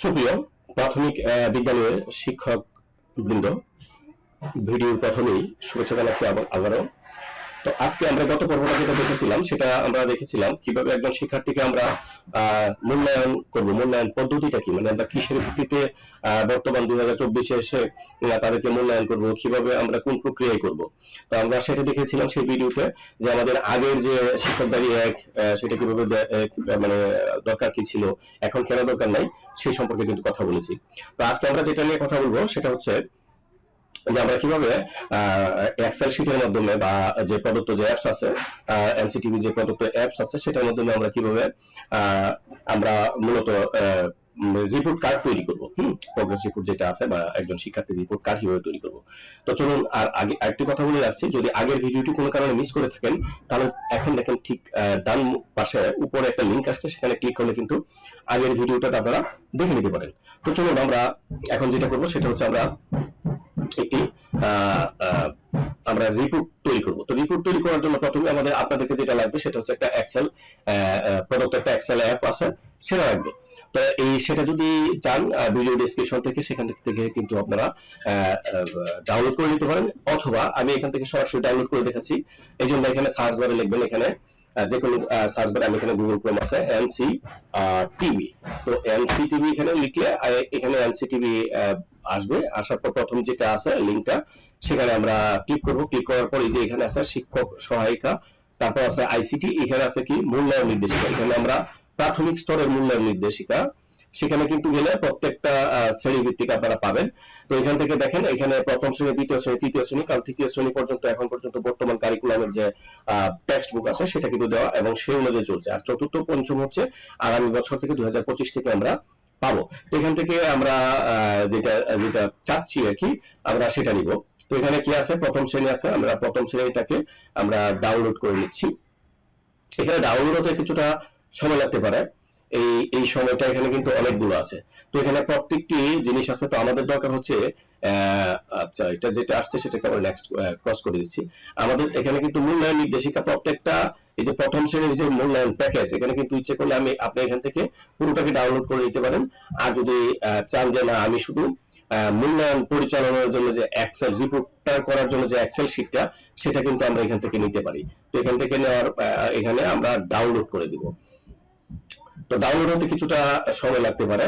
সুপ্রিয় প্রাথমিক বিদ্যালয়ের শিক্ষক বৃন্দ ভিডিওর প্রথমেই শুভেচ্ছা জানাচ্ছি আবার আবারও। তো আজকে আমরা গত পর্বটা যেটা দেখেছিলাম সেটা আমরা দেখেছিলাম কীভাবে একজন শিক্ষার্থীকে আমরা মূল্যায়ন করব মূল্যায়ন পদ্ধতিটা কি? মানে আমরা কিসের ভিত্তিতে বর্তমান দুই হাজার চব্বিশে এসে তাদেরকে মূল্যায়ন করব কীভাবে আমরা কোন প্রক্রিয়ায় করব? তো আমরা সেটা দেখেছিলাম সেই ভিডিওতে যে আমাদের আগের যে শিক্ষকদারি এক আহ, সেটা কীভাবে মানে দরকার কি ছিল এখন কেন দরকার নাই সেই সম্পর্কে কিন্তু কথা বলেছি। তো আজকে আমরা যেটা নিয়ে কথা বলব সেটা হচ্ছে যে আমরা কীভাবে এক্সেল শিটের মাধ্যমে বা যে প্রদত্ত যে অ্যাপস আছে এনসিটিভি যে প্রদত্ত অ্যাপস আছে, সেটার মাধ্যমে আমরা কীভাবে আমরা মূলত রিপোর্ট কার্ড তৈরি করব প্রোগ্রেস রিপোর্ট যেটা আছে বা একজন শিক্ষার্থীর রিপোর্ট কার্ড কীভাবে তৈরি করব। তো চলুন, আর আগে আরেকটি কথা বলে রাখছি, যদি আগের ভিডিওটি কোনো কারণে মিস করে থাকেন, তাহলে এখন দেখেন ঠিক ডান পাশে উপরে একটা লিংক আসছে, সেখানে ক্লিক করলে কিন্তু আগের ভিডিওটা আপনারা দেখে নিতে পারেন। তো চলুন আমরা এখন যেটা করব, সেটা হচ্ছে আমরা একটি আমরা রিপোর্ট তৈরি করব। তো রিপোর্ট তৈরি করার জন্য প্রথমে আমাদের আপনাদেরকে যেটা লাগবে সেটা হচ্ছে একটা এক্সেল প্রদত্ত একটা এক্সেল অ্যাপ আছে, সেটা লাগবে। তো এই সেটা যদি চান ভিডিও ডেসক্রিপশন থেকে, সেখান থেকে কিন্তু আপনারা ডাউনলোড করে নিতে পারেন। অথবা আমি এখান থেকে সরাসরি ডাউনলোড করে দেখাচ্ছি। এই জন্য এখানে সার্চ বারে লিখবেন এখানে যে কোনো সার্চ বার আমি এখানে গুগল ক্রোম আছে N C TV N C এখানে লিখলে এখানে এনসি টিভি আসবে। আসার পর প্রথম যেটা আছে, লিঙ্কটা, সেখানে আমরা ক্লিক করব। ক্লিক করার পর এই যে এখানে আছে শিক্ষক সহায়িকা, তারপর আছে আইসিটি এখানে আছে কি? মূল্যায়ন নির্দেশিকা। এখানে আমরা প্রাথমিক স্তরের মূল্যায়ন নির্দেশিকা সেখানে কিন্তু গেলে প্রত্যেকটা আহ, শ্রেণি ভিত্তিক আপনারা পাবেন। তো এখান থেকে দেখেন এখানে প্রথম শ্রেণি দ্বিতীয় শ্রেণি তৃতীয় শ্রেণি কারণ তৃতীয় শ্রেণি পর্যন্ত এখন পর্যন্ত বর্তমান কারিকুলামের যে টেক্সট বুক আছে সেটা কিন্তু দেওয়া এবং সেই অনুযায়ী চলছে। আর চতুর্থ পঞ্চম হচ্ছে আগামী বছর থেকে দুই থেকে আমরা পাবো। তো এখান থেকে আমরা যেটা যেটা চাচ্ছি আর কি আমরা সেটা নিব। তো এখানে কি আছে? প্রথম শ্রেণি আছে। আমরা প্রথম শ্রেণীটাকে আমরা ডাউনলোড করে নিচ্ছি। এখানে ডাউনলোড হতে কিছুটা সময় লাগতে পারে। এই এই সময়টা এখানে কিন্তু অনেকগুলো আছে। তো এখানে প্রত্যেকটি জিনিস আছে। তো আমাদের দরকার হচ্ছে আচ্ছা এটা যেটা আসছে সেটাকে আমরা নেক্সট ক্রস করে দিচ্ছি। আমাদের এখানে কিন্তু মূল্যায়ন নির্দেশিকা প্রত্যেকটা, এই যে প্রথম শ্রেণির যে মূল্যায়ন প্যাকেজ এখানে কিন্তু ইচ্ছে করলে আমি, আপনি এখান থেকে পুরোটাকে ডাউনলোড করে নিতে পারেন। আর যদি চান যে না, আমি শুধু মূল্যায়ন পরিচালনার জন্য যে এক্সেল রিপোর্টটা করার জন্য যে এক্সেল শিটটা সেটা কিন্তু আমরা এখান থেকে নিতে পারি। তো এখান থেকে নেওয়ার এখানে আমরা ডাউনলোড করে দিব। তো ডাউনলোড হতে কিছুটা সময় লাগতে পারে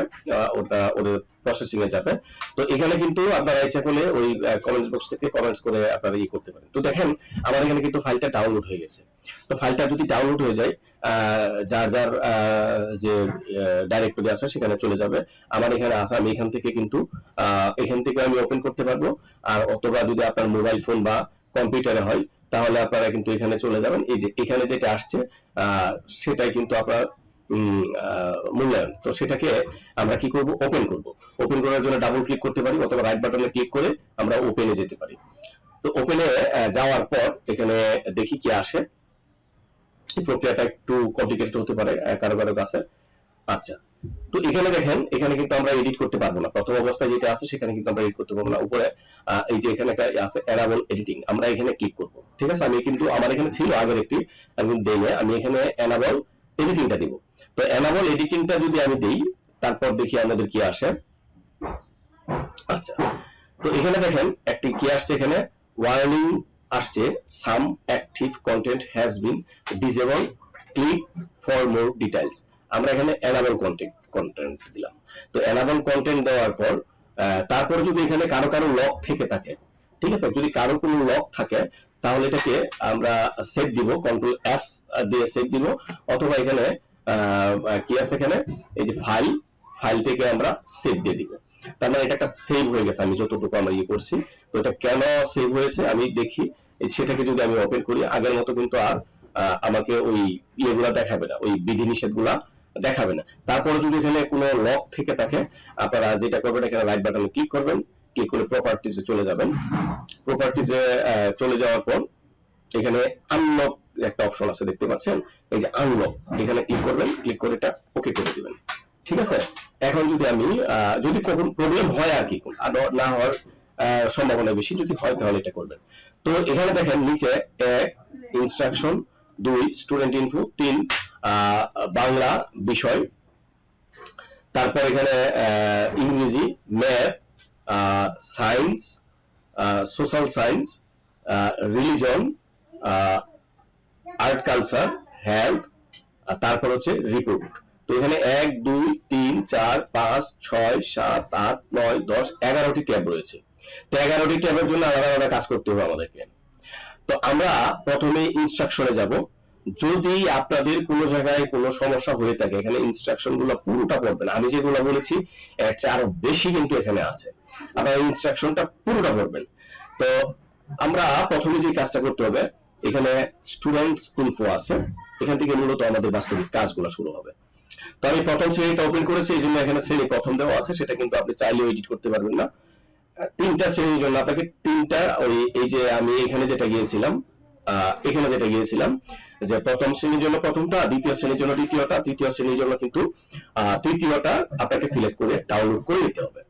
ওটা ওদের প্রসেসিং এ যাবে। তো এখানে কিন্তু আপনারা ইচ্ছা করলে ওই কমেন্টস বক্স থেকে কমেন্টস করে আপনারা ই করতে পারেন। তো দেখেন, আমার এখানে কিন্তু ফাইলটা ডাউনলোড হয়ে গেছে। তো ফাইলটা যদি ডাউনলোড হয়ে যায় যার যার যে ডাইরেক্টরি আছে সেখানে চলে যাবে। আমার এখানে আছে, আমি এখান থেকে কিন্তু এখান থেকে আমি ওপেন করতে পারব। আর অথবা যদি আপনার মোবাইল ফোন বা কম্পিউটারে হয়, তাহলে আপনারা কিন্তু এখানে চলে যাবেন। এই যে, এখানে যেটা আসছে সেটাই কিন্তু আপনার মূল্যায়ন। তো সেটাকে আমরা কি করব? ওপেন করব। ওপেন করার জন্য ডাবল ক্লিক করতে পারি অথবা রাইট বাটনে ক্লিক করে আমরা ওপেনে যেতে পারি। তো ওপেনে যাওয়ার পর এখানে দেখি কি আসে। প্রক্রিয়াটা একটু কমপ্লিকেটেড হতে পারে কারও কারও কাছে। আচ্ছা। তো এখানে দেখেন, এখানে কিন্তু আমরা এডিট করতে পারব না। প্রথম অবস্থায় যেটা আছে, সেখানে কিন্তু আমরা এডিট করতে পারব না। উপরে এই যে এখানে একটা আছে এনাবল এডিটিং আমরা এখানে ক্লিক করব। ঠিক আছে? আমি কিন্তু, আমার এখানে ছিল আগের একটি, আমি দেই আমি এখানে এনাবল এডিটিংটা দিব। তো এনাবল এডিটিংটা যদি আমি দেই, তারপর দেখি আমাদের কি আসে। আচ্ছা তো এখানে দেখেন, একটি কি আসছে এখানে? ওয়ার্নিং আসছে। Some active content has been disable click for more details আমরা এখানে এনাবল কন্টেন্ট কন্টেন্ট দিলাম। তো এনাবল কন্টেন্ট দেওয়ার পর তারপরে যদি এখানে কারও কারও লক থেকে থাকে, ঠিক আছে? যদি কারও কোনো লক থাকে তাহলে এটাকে আমরা সেভ দিব কন্ট্রোল এস দিয়ে সেভ দিব, অথবা এখানে কি আছে এখানে? এই যে ফাইল ফাইল থেকে আমরা সেভ দিয়ে দিব। তার মানে এটা একটা সেভ হয়ে গেছে, আমি যতটুকু আমরা ইয়ে করছি। তো এটা কেন সেভ হয়েছে? আমি দেখি সেটাকে যদি আমি ওপেন করি, আগের মতো কিন্তু আর আমাকে ওই ইয়েগুলা দেখাবে না, ওই বিধি নিষেধগুলা দেখাবে না। তারপরে যদি এখানে কোনো লক থেকে থাকে, আপনারা যেটা করবেন, এখানে রাইট বাটনে ক্লিক করবেন। ক্লিক করে প্রপার্টিজে চলে যাবেন। প্রপার্টিজে চলে যাওয়ার পর এখানে আনলক একটা অপশন আছে, দেখতে পাচ্ছেন? এই যে আনলক এখানে ক্লিক করবেন, ক্লিক করে এটা ওকে করে দিবেন। ঠিক আছে? এখন যদি আমি যদি কখন প্রবলেম হয় আর কি আর না হওয়ার সম্ভাবনা বেশি, যদি হয় তাহলে এটা করবেন। তো এখানে দেখেন নিচে এক ইনস্ট্রাকশন দুই স্টুডেন্ট ইনফো তিন বাংলা বিষয়। তারপর এখানে ইংরেজি math science social science religion art culture health তারপর হচ্ছে রিপোর্ট তো এখানে এক, দুই, তিন, চার, পাঁচ, ছয়, সাত, আট, নয়, দশ, এগারোটি ট্যাব রয়েছে। তো এগারোটি ট্যাবের জন্য আলাদা আলাদা কাজ করতে হবে আমাদেরকে। তো আমরা প্রথমে ইনস্ট্রাকশনে যাব। যদি আপনাদের কোনো জায়গায় কোনো সমস্যা হয়ে থাকে, এখানে ইনস্ট্রাকশনগুলো পুরোটা পড়বেন। আমি যেগুলো বলেছি, এর চেয়ে আরও বেশি কিন্তু এখানে আছে। আপনারা ইনস্ট্রাকশনটা পুরোটা পড়বেন। তো আমরা প্রথমে যে কাজটা করতে হবে, এখানে স্টুডেন্টস ইনফো আছে। এখান থেকে মূলত আমাদের বাস্তবিক কাজগুলো শুরু হবে। তো আমি প্রথম শ্রেণীটা ওপেন করেছি, এই জন্য এখানে শ্রেণি প্রথম দেওয়া আছে। সেটা কিন্তু আপনি চাইলেও এডিট করতে পারবেন না। তিনটা শ্রেণির জন্য আপনাকে তিনটা ওই, এই যে আমি এখানে যেটা গিয়েছিলাম এখানে যেটা গিয়েছিলাম, যে প্রথম শ্রেণির জন্য প্রথমটা, দ্বিতীয় শ্রেণির জন্য দ্বিতীয়টা, তৃতীয় শ্রেণির জন্য কিন্তু তৃতীয়টা আপনাকে সিলেক্ট করে ডাউনলোড করে নিতে হবে।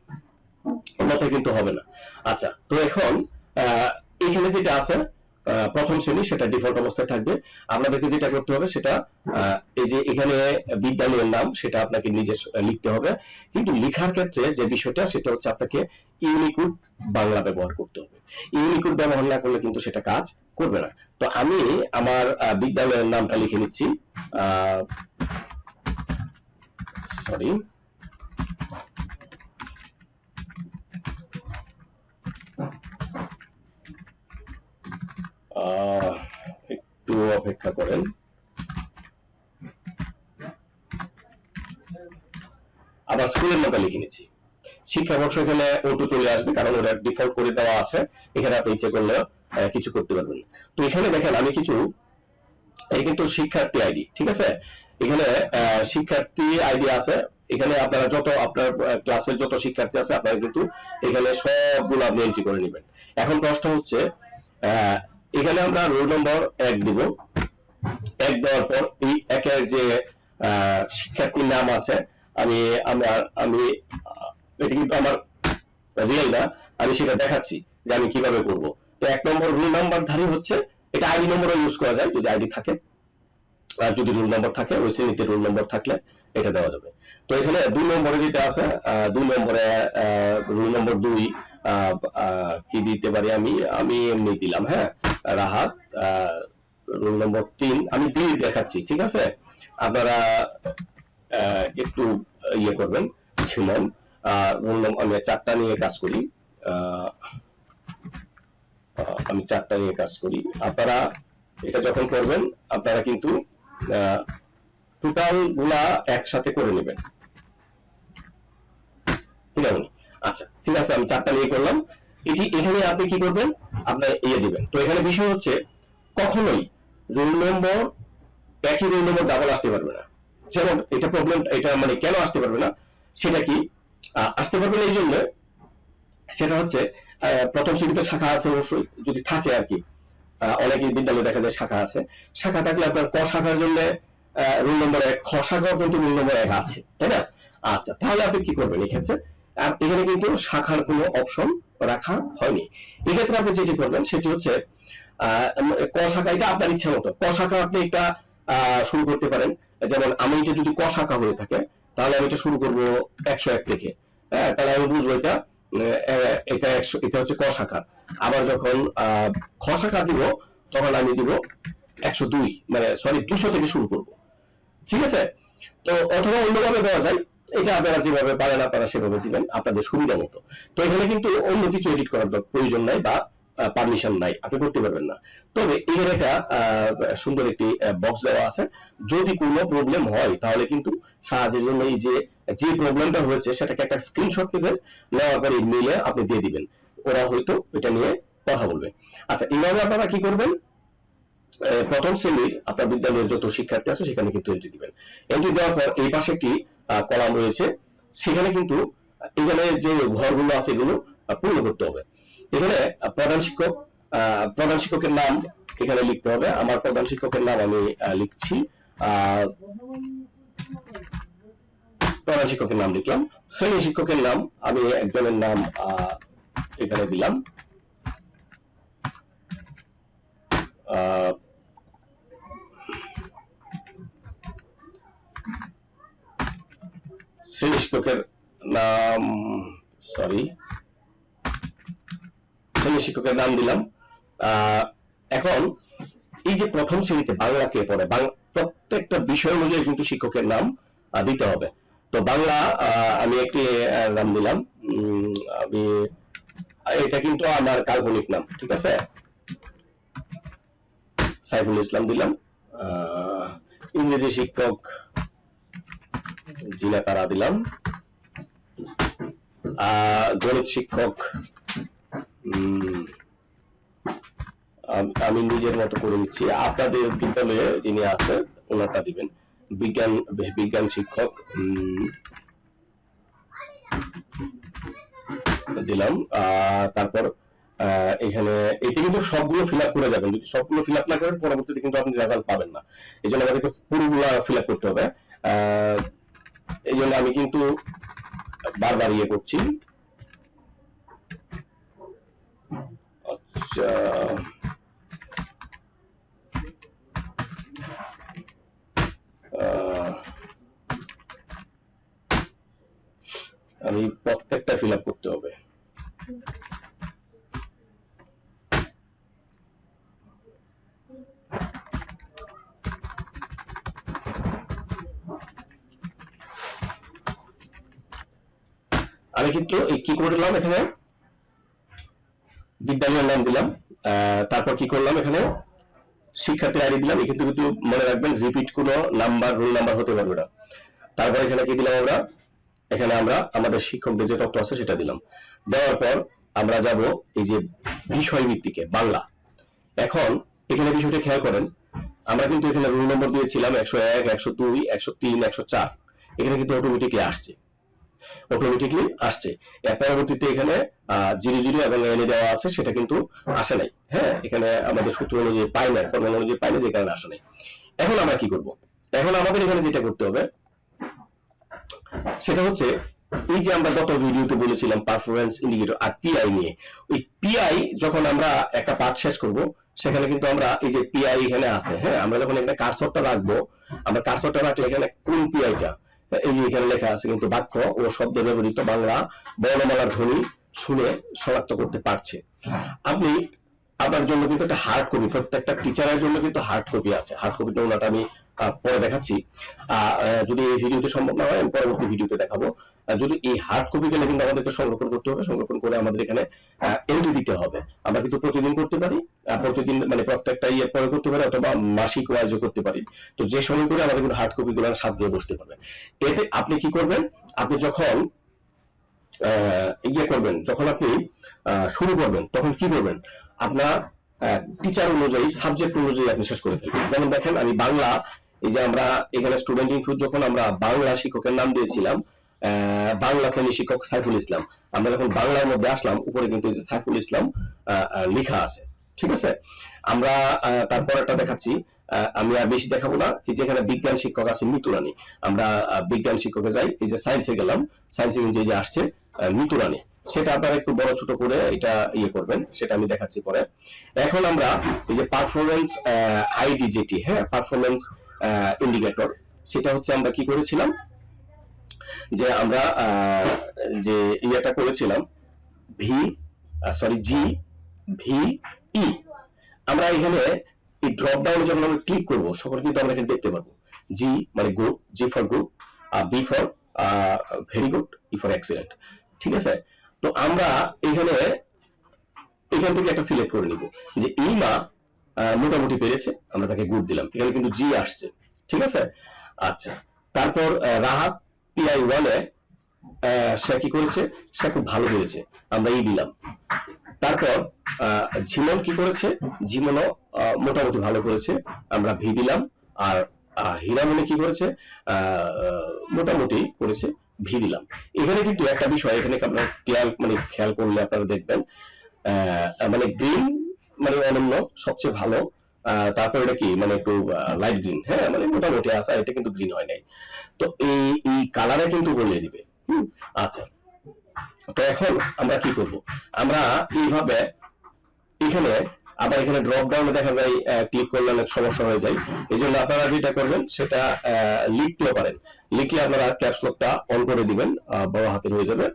অন্যথায় কিন্তু হবে না। আচ্ছা তো এখন এখানে যেটা আছে প্রথম শ্রেণি সেটা ডিফল্ট অবস্থায় থাকবে। আপনাদেরকে যেটা করতে হবে সেটা এই যে এখানে বিদ্যালয়ের নাম, সেটা আপনাকে নিজে লিখতে হবে। কিন্তু লেখার ক্ষেত্রে যে বিষয়টা, সেটা হচ্ছে আপনাকে ইউনিকোড বাংলা ব্যবহার করতে হবে। ইউনিকোড ব্যবহার না করলে কিন্তু সেটা কাজ করবে না। তো আমি আমার বিদ্যালয়ের নামটা লিখে নিচ্ছি। আহ সরি একটু অপেক্ষা করেন। আবার স্কুলের নামটা লিখে নিচ্ছি। শিক্ষাবর্ষ এখানে ওটু চলে আসবে, কারণ ওটা ডিফল্ট করে দেওয়া আছে। এখানে আপনি ইচ্ছে করলে কিছু করতে পারবেন। তো এখানে দেখেন, আমি কিছু এই কিন্তু শিক্ষার্থী আইডি ঠিক আছে? এখানে শিক্ষার্থী আইডি আছে। এখানে আপনারা যত, আপনার ক্লাসের যত শিক্ষার্থী আছে, আপনারা কিন্তু এখানে সবগুলো আপনি এন্ট্রি করে নেবেন। এখন প্রশ্ন হচ্ছে এখানে আমরা রোল নম্বর এক দিব। এক দেওয়ার পর এই একের যে শিক্ষার্থীর নাম আছে, আমি, আমার, আমি এটা কিন্তু আমার রিয়েল না, আমি সেটা দেখাচ্ছি যে আমি কীভাবে করব। তো এক নম্বর রুল নাম্বার ধারী হচ্ছে, এটা আইডি নম্বরও ইউজ করা যায়, যদি আইডি থাকে। আর যদি রুল নম্বর থাকে, ওই শ্রেণীতে রুল নম্বর থাকলে। এটা দেওয়া যাবে। তো এখানে দুই নম্বরে যেটা আছে দুই নম্বরে রুল নম্বর দুই কি দিতে পারি আমি? আমি এমনি দিলাম হ্যাঁ? রাহাত রুল নম্বর তিন। আমি দুই দেখাচ্ছি, ঠিক আছে? আপনারা একটু ইয়ে করবেন, ছিলেন রোল নম্বর আমি চারটা নিয়ে কাজ করি আমি চারটা নিয়ে কাজ করি। আপনারা এটা যখন করবেন, আপনারা কিন্তু টোটালগুলা একসাথে করে নেবেন। ঠিক আছে? আচ্ছা ঠিক আছে আমি চারটা নিয়ে করলাম। এটি এখানে আপনি কি করবেন? আপনার ইয়ে দিবেন। তো এখানে বিষয় হচ্ছে কখনোই রোল নম্বর একই রোল নম্বর ডাবল আসতে পারবে না। যেমন এটা প্রবলেম এটা মানে কেন আসতে পারবে না? সেটা কি? আসতে পারবে না এই জন্য সেটা হচ্ছে প্রথম শ্রেণীতে শাখা আছে অবশ্যই যদি থাকে আর কি। আহ, অনেকেই বিদ্যালয়ে দেখা যায় শাখা আছে। শাখা থাকলে আপনার ক শাখার জন্য রোল নম্বর এক খ শাখাও কিন্তু রোল নম্বর এক আছে তাই না? আচ্ছা তাহলে আপনি কি করবেন এক্ষেত্রে? এখানে কিন্তু শাখার কোনো অপশন রাখা হয়নি। এক্ষেত্রে আপনি যেটি করবেন সেটি হচ্ছে ক শাখা এটা আপনার ইচ্ছা মতো। ক শাখা আপনি আহ, শুরু করতে পারেন। যেমন আমি এটা যদি ক শাখা হয়ে থাকে তাহলে আমি এটা শুরু করব একশো এক থেকে। হ্যাঁ তাহলে আমি বুঝব এটা এটা একশো এটা হচ্ছে ক শাখা আবার যখন খ শাখা দিব তখন আমি দিব একশো দুই মানে সরি দুশো থেকে শুরু করব। ঠিক আছে? তো অথবা অন্যভাবে দেওয়া যায়, এটা আপনারা যেভাবে পারেন, আপনারা সেভাবে দিবেন, আপনাদের সুবিধা মতো। তো এখানে কিন্তু অন্য কিছু এডিট করার প্রয়োজন নাই বা পারমিশন নাই, আপনি করতে পারবেন না। তবে এখানে একটা সুন্দর একটি বক্স দেওয়া আছে। যদি কোনো প্রবলেম হয়, তাহলে কিন্তু সাহায্যের জন্য এই যে যে প্রবলেমটা হয়েছে, সেটাকে একটা স্ক্রিনশট নেবেন, নেওয়ার পরে মেলে আপনি দিয়ে দিবেন। ওরা হয়তো এটা নিয়ে কথা বলবে। আচ্ছা এইভাবে আপনারা কি করবেন? প্রথম শ্রেণির আপনার বিদ্যালয়ের যত শিক্ষার্থী আছে সেখানে কিন্তু এন্ট্রি দিবেন। এন্ট্রি দেওয়ার পর এই পাশে একটি কলাম রয়েছে। সেখানে কিন্তু এখানে যে ঘরগুলো আছে এগুলো পূর্ণ করতে হবে। এখানে প্রধান শিক্ষক প্রধান শিক্ষকের নাম এখানে লিখতে হবে। আমার প্রধান শিক্ষকের নাম আমি লিখছি। প্রধান শিক্ষকের নাম লিখলাম। শ্রেণি শিক্ষকের নাম আমি একজনের নাম এখানে দিলাম। শ্রেণি শিক্ষকের নাম সরি শ্রেণি শিক্ষকের নাম দিলাম। এখন এই যে প্রথম শ্রেণীতে বাংলা কে পড়ে প্রত্যেকটা বিষয় অনুযায়ী কিন্তু শিক্ষকের নাম দিতে হবে। তো বাংলা আমি একটি নাম দিলাম। আমি, এটা কিন্তু আমার কাল্পনিক নাম, ঠিক আছে? সাইফুল ইসলাম দিলাম। ইংরেজি শিক্ষক জিনা তারা দিলাম। গণিত শিক্ষক আমি নিজের মতো করে নিচ্ছি। আপনাদের বিদ্যালয়ে যিনি আছে ওনারটা দিবেন। বিজ্ঞান বিজ্ঞান শিক্ষক দিলাম। তারপর এখানে এটা কিন্তু সবগুলো ফিল করে যাবেন। যদি সবগুলো ফিল না করেন, পরবর্তীতে কিন্তু আপনি রেজাল্ট পাবেন না। এই জন্য আমাদেরকে পুরোগুলা ফিল করতে হবে। এই জন্য আমি কিন্তু বারবার ইয়ে করছি। আচ্ছা। আমি প্রত্যেকটা ফিল করতে হবে। আমি কিন্তু এই কি করলাম এখানে? বিদ্যালয়ের নাম দিলাম। তারপর কি করলাম এখানে? শিক্ষার্থীর আইডি দিলাম। কিন্তু কিন্তু মনে রাখবেন রিপিট কোনো নাম্বার রোল নাম্বার হতে পারবে না। তারপর এখানে কি দিলাম আমরা? এখানে আমরা আমাদের শিক্ষকদের যে তথ্য আছে সেটা দিলাম। দেওয়ার পর আমরা যাব এই যে বিষয় ভিত্তিকে বাংলা। এখন এখানে বিষয়টা খেয়াল করেন, আমরা কিন্তু এখানে রোল নম্বর দিয়েছিলাম একশো এক, একশো দুই, একশো তিন, একশো চার। এখানে কিন্তু অটোমেটিকলি আসছে। অটোমেটিকলি আসছে। এর পরবর্তীতে এখানে জিরো জিরো এবং এনে দেওয়া আছে, সেটা কিন্তু আসে নাই। হ্যাঁ? এখানে আমাদের সূত্র অনুযায়ী পাই নাই ফর্মুলা অনুযায়ী পাই নাই, যে কারণে আসে নাই। এখন আমরা কি করব? এখন আমাদের এখানে যেটা করতে হবে, সেটা হচ্ছে, এই যে আমরা গত ভিডিওতে বলেছিলাম পারফরমেন্স ইন্ডিকেটর আর পিআই নিয়ে, ওই পিআই যখন আমরা একটা পার্ট শেষ করব, সেখানে কিন্তু আমরা এই যে পিআই এখানে আছে হ্যাঁ? আমরা যখন এখানে কারসরটা রাখব, আমরা কারসরটা রাখলে এখানে কোন পিআইটা এই যে এখানে লেখা আছে কিন্তু বাক্য ও শব্দ ব্যবহৃত বাংলা বর্ণমালার ধ্বনি শুনে শনাক্ত করতে পারছে। আপনি আপনার জন্য কিন্তু একটা হার্ড কপি প্রত্যেকটা টিচারের জন্য কিন্তু হার্ড কপি আছে। হার্ড কপিটা ওনাটা আমি পরে দেখাচ্ছি। আহ, যদি এই ভিডিওতে সম্ভব না হয় আমি পরবর্তী ভিডিওতে দেখাবো। যদি এই হার্ড কপি গেলে কিন্তু আমাদেরকে সংরক্ষণ করতে হবে, সংরক্ষণ করে আমাদের এখানে এলডি দিতে হবে। আমরা কিন্তু প্রতিদিন করতে পারি প্রতিদিন মানে প্রত্যেকটা ইয়ে পরে করতে পারি অথবা মাসিক ওয়াইজও করতে পারি। তো যে সময় করে আমাদের কিন্তু হার্ড কপি গুলো সাত দিয়ে বসতে পারবে এতে আপনি কি করবেন? আপনি যখন ইয়ে করবেন, যখন আপনি শুরু করবেন, তখন কি করবেন? আপনার টিচার অনুযায়ী সাবজেক্ট অনুযায়ী আপনি শেষ করে ফেলবেন যেমন দেখেন, আমি বাংলা, এই যে আমরা এখানে স্টুডেন্ট ইনক্লুড যখন আমরা বাংলা শিক্ষকের নাম দিয়েছিলাম বাংলা শ্রেণি শিক্ষক সাইফুল ইসলাম। আমরা যখন বাংলার মধ্যে আসলাম, উপরে কিন্তু এই যে সাইফুল ইসলাম লেখা আছে। ঠিক আছে? আমরা তারপর একটা দেখাচ্ছি। আমি আর বেশি দেখাবো না। এই যেখানে বিজ্ঞান শিক্ষক আছে মিতুরানি আমরা বিজ্ঞান শিক্ষকে যাই। এই যে সায়েন্সে গেলাম। সায়েন্সে কিন্তু এই যে আসছে মিতুরানি সেটা আপনারা একটু বড় ছোট করে এটা ইয়ে করবেন। সেটা আমি দেখাচ্ছি পরে। এখন আমরা এই যে পারফরমেন্স আইডি যেটি হ্যাঁ? পারফরমেন্স ইন্ডিকেটর সেটা হচ্ছে আমরা কি করেছিলাম? যে আমরা যে ইয়েটা করেছিলাম V sorry G V E. আমরা এখানে এই ড্রপ ডাউনে যখন আমরা ক্লিক করব সকল কিন্তু আমরা এখানে দেখতে পাবো। জি মানে group G for group B for very good E for excellent ঠিক আছে? তো আমরা এখানে এখান থেকে একটা সিলেক্ট করে নিব যে ইমা আহ, মোটামুটি পেরেছে আমরা তাকে গুড দিলাম। এখানে কিন্তু জি আসছে। ঠিক আছে? আচ্ছা। তারপর রাহাত পিআই ওয়ানে সে কি করেছে? সে খুব ভালো করেছে আমরা ই দিলাম। তারপর ঝিমন কি করেছে? ঝিমনও মোটামুটি ভালো করেছে। আমরা ভি দিলাম। আর হীরামণি কি করেছে? মোটামুটি করেছে ভি দিলাম। এখানে কিন্তু একটা বিষয়, এখানে আপনার খেয়াল মানে খেয়াল করলে আপনারা দেখবেন মানে গ্রিন মানে অনন্য, সবচেয়ে ভালো তারপর এটা কি? মানে একটু লাইট গ্রিন হ্যাঁ? মানে মোটামুটি আছে এটা কিন্তু গ্রিন হয় নাই। তো এই এই কালারে কিন্তু বলিয়ে দিবে আচ্ছা। তো এখন আমরা কি করব? আমরা এইভাবে, এখানে আবার এখানে ড্রপ ডাউনে দেখা যায় ক্লিক করলে অনেক সমস্যা হয়ে যায়। এই জন্য আপনারা যেটা করবেন, সেটা লিখতেও পারেন। লিখলে আপনারা ক্যাপসলকটা অন করে দিবেন বড় হাতের হয়ে যাবে।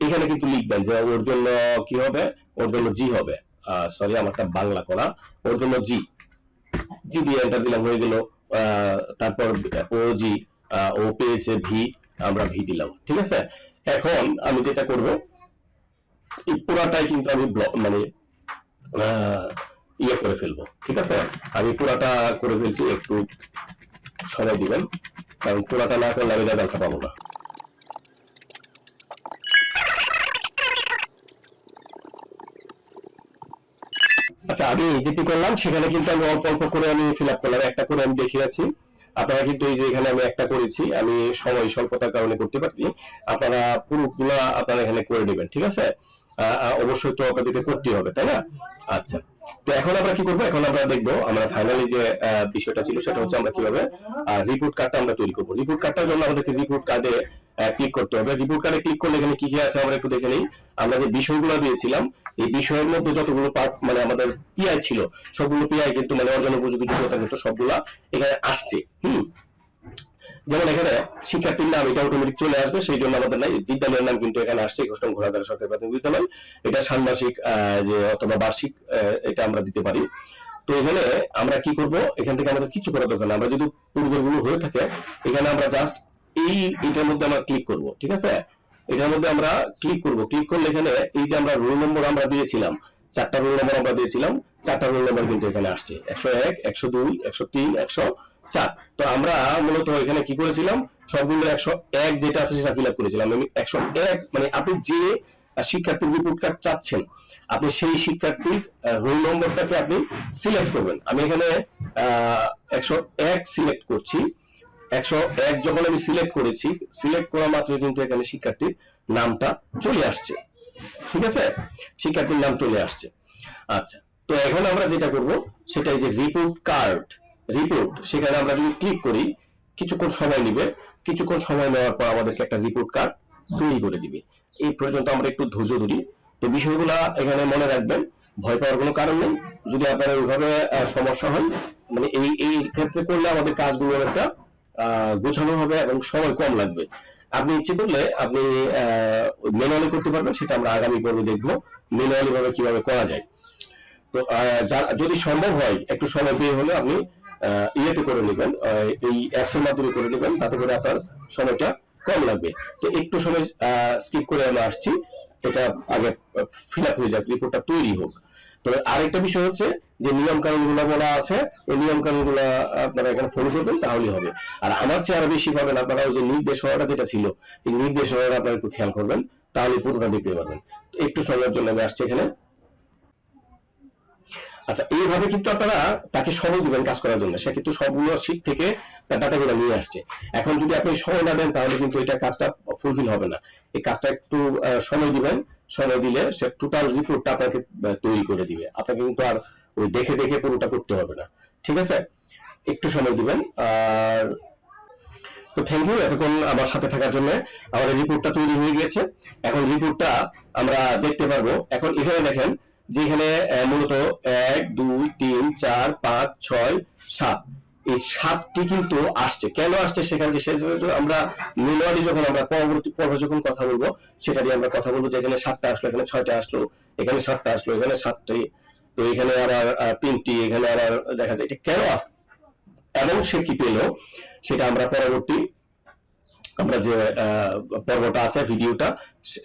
এখানে কিন্তু লিখবেন যে ওর জন্য কি হবে? ওর জন্য জি হবে। সরি আমারটা বাংলা করা। ওর জন্য জি জি দিয়ে এন্টার দিলাম, হয়ে গেল তারপর ও জি ও পেয়েছে ভি আমরা ভি দিলাম, ঠিক আছে? এখন আমি যেটা করব, এই পুরাটাই কিন্তু আমি মানে ইয়ে করে ফেলব, ঠিক আছে? আমি পুরাটা করে ফেলছি, একটু সময় দিবেন, কারণ পুরাটা না করলে আমি রেজাল্টটা পাবো না। আচ্ছা আমি যেটি করলাম, সেখানে কিন্তু আমি অল্প অল্প করে আমি ফিল আপ করলাম। একটা করে আমি দেখিয়েছি। আপনারা কিন্তু এই যে এখানে আমি একটা করেছি, আমি সময় স্বল্পতার কারণে করতে পারি আপনারা পুরোগুলা আপনারা এখানে করে নেবেন, ঠিক আছে? অবশ্যই তো আপনাদেরকে করতেই হবে, তাই না? আচ্ছা। তো এখন আমরা কি করব? এখন আমরা দেখব আমরা ফাইনালি যে বিষয়টা ছিল, সেটা হচ্ছে আমরা কীভাবে রিপোর্ট কার্ডটা আমরা তৈরি করব। রিপোর্ট কার্ডটার জন্য আমাদেরকে রিপোর্ট কার্ডে ক্লিক করতে হবে। রিপোর্ট কার্ডে ক্লিক করলে এখানে কি কি আছে আমরা একটু দেখে নিই। আমরা যে বিষয়গুলো দিয়েছিলাম, এই বিষয়ের মধ্যে যতগুলো পাস মানে আমাদের পিআই ছিল, সবগুলো পিআই কিন্তু মানে অর্জন উপযোগী যোগ্যতা কিন্তু সবগুলা এখানে আসছে। হুম? যেমন এখানে শিক্ষার্থীর নাম, এটা অটোমেটিক চলে আসবে, সেই জন্য আমাদের নাই, বিদ্যালয়ের নাম কিন্তু এখানে আসছে, ঘোষণ ঘোড়াদার সরকারি প্রাথমিক বিদ্যালয়। এটা ষান্মাসিক যে অথবা বার্ষিক এটা আমরা দিতে পারি। তো এখানে আমরা কি করব? এখান থেকে আমাদের কিছু করার দরকার আমরা যদি পূর্বেরগুলো হয়ে থাকে, এখানে আমরা জাস্ট এই এটার মধ্যে আমরা ক্লিক করব, ঠিক আছে? এটার মধ্যে আমরা ক্লিক করব। ক্লিক করলে এখানে এই যে আমরা রোল নম্বর আমরা দিয়েছিলাম, চারটা রোল নম্বর আমরা দিয়েছিলাম, চারটা রোল নম্বর কিন্তু এখানে আসছে। একশো এক, একশো দুই, একশো তিন, একশো চার। তো আমরা মূলত এখানে কি করেছিলাম? সবগুলো একশো এক যেটা আছে সেটা ফিল আপ করেছিলাম। আমি একশো এক মানে আপনি যে শিক্ষার্থীর রিপোর্ট কার্ড চাচ্ছেন, আপনি সেই শিক্ষার্থীর রোল নম্বরটাকে আপনি সিলেক্ট করবেন। আমি এখানে, আহ, একশো এক সিলেক্ট করছি। একশো এক যখন আমি সিলেক্ট করেছি সিলেক্ট করা মাত্র কিন্তু এখানে শিক্ষার্থীর নামটা চলে আসছে। ঠিক আছে? শিক্ষার্থীর নাম চলে আসছে। আচ্ছা তো এখন আমরা যেটা করব সেটা এই যে রিপোর্ট কার্ড রিপোর্ট সেখানে আমরা যদি ক্লিক করি, কিছুক্ষণ সময় নিবে। কিছুক্ষণ সময় নেওয়ার পর আমাদেরকে একটা রিপোর্ট কার্ড তৈরি করে দিবে। এই পর্যন্ত আমরা একটু ধৈর্য ধরি। তো বিষয়গুলো এখানে মনে রাখবেন, ভয় পাওয়ার কোনো কারণ নেই। যদি আপনার ওইভাবে সমস্যা হয় মানে এই এই ক্ষেত্রে করলে আমাদের কাজগুলো একটা গোছানো হবে এবং সময় কম লাগবে। আপনি ইচ্ছে করলে আপনি ম্যানুয়ালি করতে পারবেন, সেটা আমরা আগামী পর্বে দেখব ম্যানুয়ালি ভাবে কীভাবে করা যায়। তো যদি সম্ভব হয়, একটু সময় বের হলে আপনি ইয়েতে করে নেবেন এই অ্যাপস এর মাধ্যমে করে নেবেন, তাতে করে আপনার সময়টা কম লাগবে। তো একটু সময় স্কিপ করে আমরা আসছি। এটা আগে ফিল আপ হয়ে যাক রিপোর্টটা তৈরি হোক। তো আরেকটা বিষয় হচ্ছে যে নিয়ম কানুনগুলো বলা আছে, এই নিয়ম কানুনগুলো আপনারা এখানে ফলো করবেন, তাহলেই হবে। আর আমার চেয়ে আরও বেশি পাবেন আপনারা ওই যে নির্দেশনাটা যেটা ছিল, এই নির্দেশনাটা আপনারা একটু খেয়াল করবেন, তাহলে পুরোটা দেখতে পারবেন। একটু সময়ের জন্য আমি আসছি এখানে। আচ্ছা এইভাবে কিন্তু আপনারা তাকে সময় দিবেন কাজ করার জন্য। সে কিন্তু সবগুলো শীট থেকে তার ডাটাগুলো নিয়ে আসছে। এখন যদি আপনি সময় না দেন, তাহলে কিন্তু এটা কাজটা ফুলফিল হবে না। এই কাজটা একটু সময় দিবেন। সময় দিলে সে টোটাল রিপোর্টটা আপনাকে তৈরি করে দিবে। আপনাকে কিন্তু আর ওই দেখে দেখে পুরোটা করতে হবে না। ঠিক আছে? একটু সময় দিবেন। আর তো থ্যাংক ইউ এতক্ষণ আমার সাথে থাকার জন্য। আমাদের রিপোর্টটা তৈরি হয়ে গিয়েছে। এখন রিপোর্টটা আমরা দেখতে পারব। এখন এখানে দেখেন, যেখানে মূলত এক, দুই, তিন, চার, পাঁচ, ছয়, সাত। এই সাতটি কিন্তু আসছে। কেন আসছে সেখানে সেটা আমরা ম্যানুয়ালি যখন আমরা পরবর্তী পর্বে যখন কথা বলব, সেটা নিয়ে আমরা কথা বলব যে এখানে সাতটা আসলো, এখানে ছয়টা আসলো, এখানে সাতটা আসলো, এখানে সাতটি তো এখানে আবার তিনটি, এখানে আবার দেখা যায়। এটা কেন এবং সে কি পেল? সেটা আমরা পরবর্তী, আমরা যে পর্বটা আছে, ভিডিওটা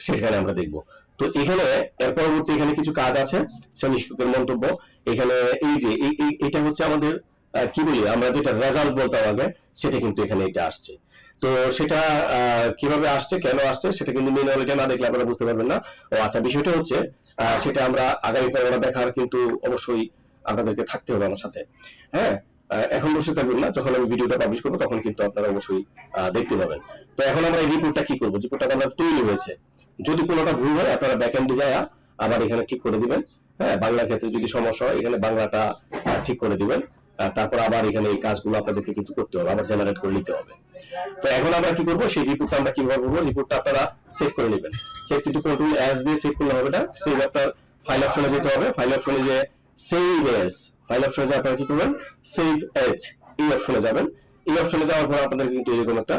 সেখানে আমরা দেখব। তো এখানে, এর পরবর্তী এখানে কিছু কাজ আছে শ্রেণি মন্তব্য। এখানে এই যে এটা হচ্ছে আমাদের কি বলি, আমরা যেটা রেজাল্ট বলতাম আগে, সেটা কিন্তু এখানে এটা আসছে। তো সেটা কীভাবে আসছে, কেন আসছে, সেটা কিন্তু ম্যানুয়ালিটা না দেখলে আপনারা বুঝতে পারবেন না। ও আচ্ছা বিষয়টা হচ্ছে সেটা আমরা আগামী পর্বটা দেখার কিন্তু অবশ্যই আপনাদেরকে থাকতে হবে আমার সাথে। হ্যাঁ? এখন বসে থাকবেন না, যখন আমি ভিডিওটা পাবলিশ করব, তখন কিন্তু আপনারা অবশ্যই দেখতে পাবেন। তো এখন আমরা এই রিপোর্টটা কি করব? রিপোর্টটা আমরা তৈরি হয়েছে। যদি কোনোটা ভুল হয়, আপনারা ব্যাক এন্ডে যায় আবার এখানে ঠিক করে দিবেন। হ্যাঁ? বাংলা ক্ষেত্রে যদি সমস্যা হয়, এখানে বাংলাটা ঠিক করে দিবেন। তারপর আবার এখানে এই কাজগুলো আপনাদেরকে কিন্তু করতে হবে, আবার জেনারেট করে নিতে হবে। তো এখন আমরা কি করব, সেই রিপোর্টটা আমরা কীভাবে করব রিপোর্টটা আপনারা সেভ করে নেবেন। সেভ কিন্তু কন্ট্রোল অ্যাজ দিয়ে সেভ করলে হবে না সেভ আপনার ফাইল অপশনে যেতে হবে। ফাইল অপশনে যে সেভ এস ফাইল অপশনে যাওয়ার পরে কি করবেন সেভ এজ এই অপশনে যাবেন। এই অপশনে যাওয়ার পর আপনাদের কিন্তু এরকম একটা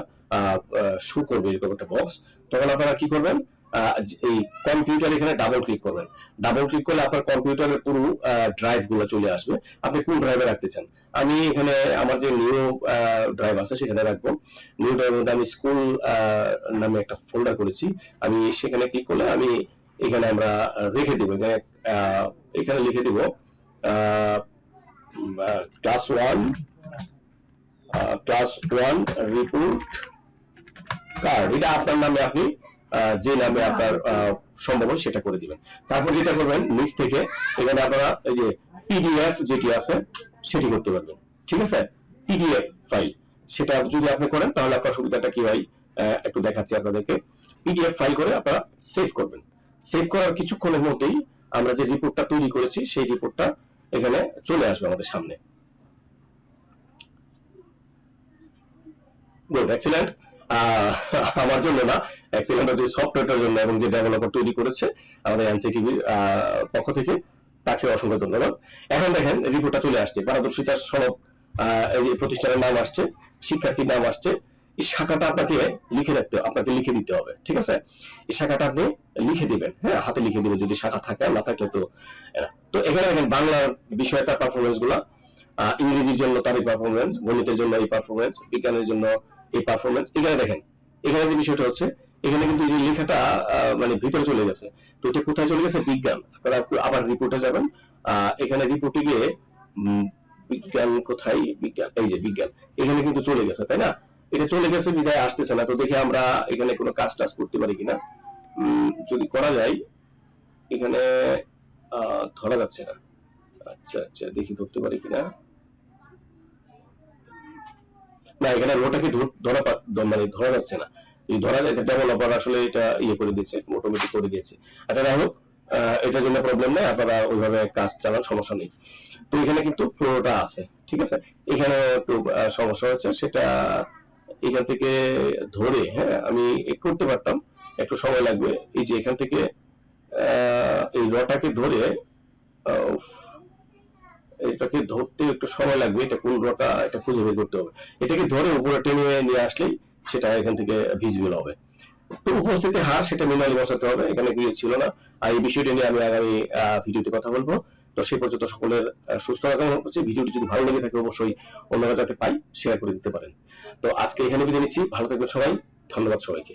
শু করবে, এরকম একটা বক্স তখন আপনারা কি করবেন এই কম্পিউটার এখানে ডাবল ক্লিক করবেন। ডাবল ক্লিক করলে আপনার কম্পিউটারের পুরো ড্রাইভগুলো চলে আসবে। আপনি কোন ড্রাইভে রাখতে চান? আমি এখানে আমার যে নিউ ড্রাইভ আছে সেখানে রাখব। নিউ ড্রাইভের মধ্যে আমি স্কুল নামে একটা ফোল্ডার করেছি। আমি সেখানে ক্লিক করলে আমি এখানে আমরা রেখে দিব। এখানে এখানে লিখে দিব class one class one report card এটা আপনার নামে আপনি যে নামে আপনার আহ, সম্ভব সেটা করে দিবেন। তারপর যেটা করবেন নিচ থেকে এখানে আপনারা এই যে পিডিএফ যেটি আছে সেটি করতে পারবেন। ঠিক আছে? পিডিএফ ফাইল সেটা যদি আপনি করেন তাহলে আপনার সুবিধাটা কি হয়? একটু দেখাচ্ছি আপনাদেরকে। পিডিএফ ফাইল করে আপনারা সেভ করবেন। সেভ করার কিছুক্ষণের মধ্যেই আমরা যে রিপোর্টটা তৈরি করেছি সেই রিপোর্টটা এখানে চলে আসবে আমাদের সামনে। গুড এক্সিলেন্ট আমার জন্য না এক্সিলেন্ট যে সফটওয়্যারটার জন্য এবং যে ডেভেলপার তৈরি করেছে আমাদের এনসিটিভির পক্ষ থেকে তাকে অসংখ্য ধন্যবাদ। এখন দেখেন রিপোর্টটা চলে আসছে, পারদর্শিতা সনদ এই প্রতিষ্ঠানের নাম আসছে, শিক্ষার্থীর নাম আসছে, এই শাখাটা আপনাকে লিখে রাখতে, আপনাকে লিখে দিতে হবে, ঠিক আছে? এই শাখাটা আপনি লিখে দিবেন হ্যাঁ হাতে লিখে দিবেন, যদি শাখা থাকে, না থাকলে তো তো এখানে দেখেন, বাংলার বিষয়টা পারফরমেন্সগুলা ইংরেজির জন্য তার এই পারফরমেন্স গণিতের জন্য এই পারফরমেন্স বিজ্ঞানের জন্য এই পারফরমেন্স এখানে দেখেন, এখানে যে বিষয়টা হচ্ছে এখানে কিন্তু এই যে লেখাটা মানে ভিতরে চলে গেছে। তো এটা কোথায় চলে গেছে? বিজ্ঞান। আপনারা আবার রিপোর্টে যাবেন। এখানে রিপোর্টে গিয়ে বিজ্ঞান কোথায়? বিজ্ঞান, এই যে বিজ্ঞান। এখানে কিন্তু চলে গেছে, তাই না? এটা চলে গেছে, বিদায় আসতেছে না। তো দেখি আমরা এখানে কোনো কাজ টাজ করতে পারি কিনা। যদি করা যায়, এখানে ধরা যাচ্ছে না। আচ্ছা আচ্ছা দেখি ধরতে পারি কিনা। না, এখানে রোটাকে ধরা মানে ধরা যাচ্ছে না। এই ধরা যায় ডেভেলপার আসলে এটা ইয়ে করে দিয়েছে অটোমেটিক করে দিয়েছে। আচ্ছা যাই হোক এটার জন্য প্রবলেম নেই, আপনারা ওইভাবে কাজ চালান, সমস্যা নেই। তো এখানে কিন্তু পুরোটা আছে, ঠিক আছে? এখানে একটু সমস্যা হচ্ছে সেটা এখান থেকে ধরে হ্যাঁ আমি করতে পারতাম, একটু সময় লাগবে। এই যে এখান থেকে এই রটাকে ধরে এটাকে ধরতে একটু সময় লাগবে, এটা কোন রটা, এটা খুঁজে বের করতে হবে। এটাকে ধরে উপরে টেনে নিয়ে আসলেই সেটা এখান থেকে ভিজিবল হবে। তো উপস্থিতির হার সেটা মিলালে বসাতে হবে, এখানে গিয়ে ছিল না। আর এই বিষয়টা নিয়ে আমি আগামী ভিডিওতে কথা বলব। তো সেই পর্যন্ত সকলের সুস্থ মনে করছি। ভিডিওটি যদি ভালো লেগে থাকে, অবশ্যই অন্যরা যাতে পাই শেয়ার করে দিতে পারেন। তো আজকে এখানে বিদায় নিচ্ছি। ভালো থাকবেন সবাই। ধন্যবাদ সবাইকে।